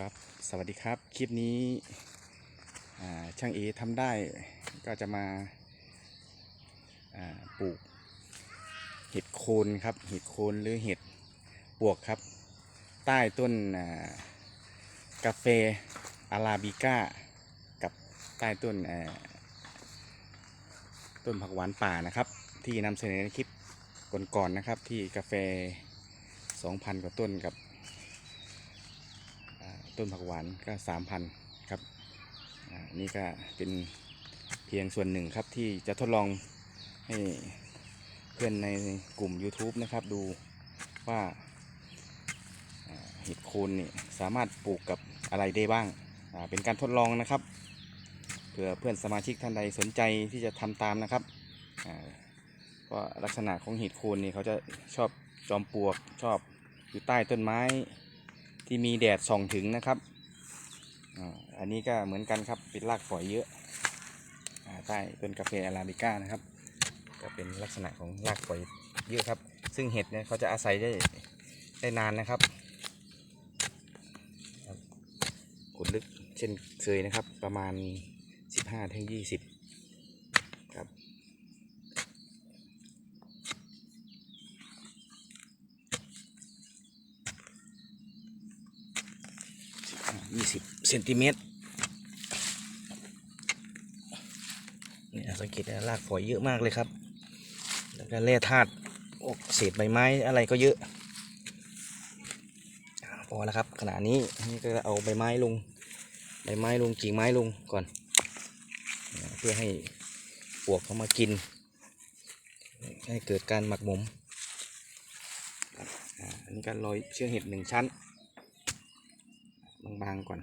ครับ สวัสดีครับ คลิปนี้ช่างเอทำได้ก็จะมาาปลูกเห็ดโคนครับ เห็ดโคนหรือเห็ดปวกครับ ใต้ต้นากาแฟอาราบิก้า กับใต้ต้นต้นผักหวานป่านะครับ ที่นำเสนอในคลิปก่อนๆนะครับ ที่กาแฟ 2,000 กว่าต้นกับ ต้นผักหวานก็สามพันครับอ่านี่ก็เป็นเพียงส่วนหนึ่งครับที่จะทดลองให้เพื่อนในกลุ่ม YouTube นะครับดูว่าเห็ดโคนนี่สามารถปลูกกับอะไรได้บ้าง เป็นการทดลองนะครับ เผื่อเพื่อนสมาชิกท่านใดสนใจที่จะทำตามนะครับอ่าเพราะลักษณะของเห็ดโคนนี่เขาจะชอบจอมปลวกชอบอยู่ใต้ต้นไม้ ที่มีแดดส่องถึงนะครับอันนี้ก็เหมือนกันครับเป็นรากฝอยเยอะใต้ต้นกาแฟอาราบิก้านะครับ ก็เป็นลักษณะของรากฝอยเยอะครับ ซึ่งเห็ดเนี่ยเขาจะอาศัยได้ได้นานนะครับขุดลึกเช่นเคยนะครับประมาณ 15ถึง20 ครับ ยี่สิบเซนติเมตรนี่สังเกตรากฝอยเยอะมากเลยครับ แล้วก็แร่ธาตุโอ้เศษใบไม้อะไรก็เยอะ พอแล้วครับ ขณะนี้นี่ก็เอาใบไม้ลง ใบไม้ลงกิ่งไม้ลงก่อน เพื่อให้ปวกเขามากิน ให้เกิดการหมักหมมอันนี้ก็โรยเชื้อเห็ดหนึ่งชั้น บางๆก่อน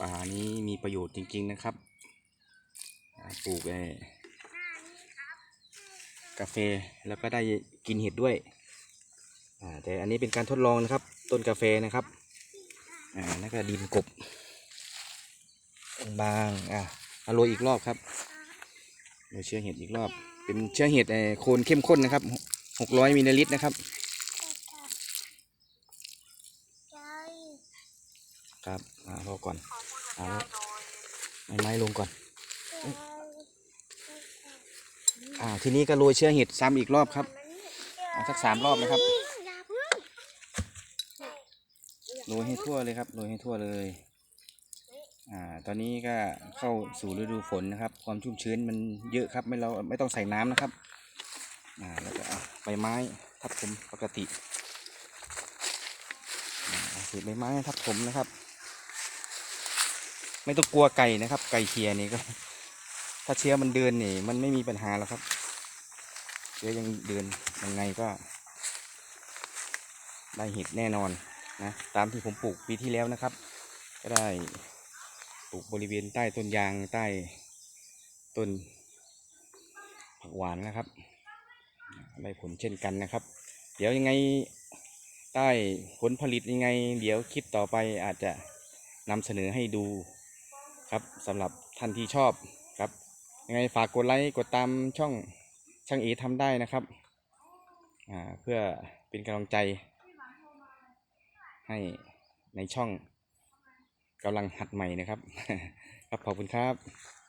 ป่านี้มีประโยชน์จริง ๆนะครับ ปลูกไอ้กาแฟแล้วก็ได้กินเห็ดด้วยอ่าแต่อันนี้เป็นการทดลองนะครับ ต้นกาแฟนะครับอ่าแล้วก็ดินกบบางอะอาโรยอีกรอบครับโรยเชื้อเห็ดอีกรอบ เป็นเชื้อเห็ดเอ่อโคนเข้มข้นนะครับ600มิลลิลิตรนะครับ ครับอ่ารอก่อนเอาไม้ไม้ลงก่อน อ่า ทีนี้ก็โรยเชื้อเห็ดซ้ำอีกรอบครับเอาสักสามรอบนะครับ โรยให้ทั่วเลยครับ โรยให้ทั่วเลย อ่าตอนนี้ก็เข้าสู่ฤดูฝนนะครับ ความชุ่มชื้นมันเยอะครับไม่เราไม่ต้องใส่น้ำนะครับอ่าแล้วก็ใบไม้ทับถมปกติอ่าเอาเศษใบไม้ทับถมนะครับ ไม่ต้องกลัวไก่นะครับ ไก่เคียนี่ก็ ถ้าเชื้อมันเดินนี่ มันไม่มีปัญหาหรอกครับ เชื้อยังเดินยังไงก็ ได้เห็ดแน่นอนนะตามที่ผมปลูกปีที่แล้วนะครับ ก็ได้ ลูกบริเวณใต้ต้นยางใต้ต้นผักหวานนะครับ ได้ผลเช่นกันนะครับ เดี๋ยวยังไงได้ผลผลิตยังไง เดี๋ยวคลิปต่อไปอาจจะนำเสนอให้ดูครับสำหรับท่านที่ชอบครับ ยังไงฝากกดไลค์กดตามช่องช่างเอทำได้นะครับเพื่อเป็นกำลังใจให้ในช่อง กำลังหัดใหม่นะครับ ครับขอบคุณครับ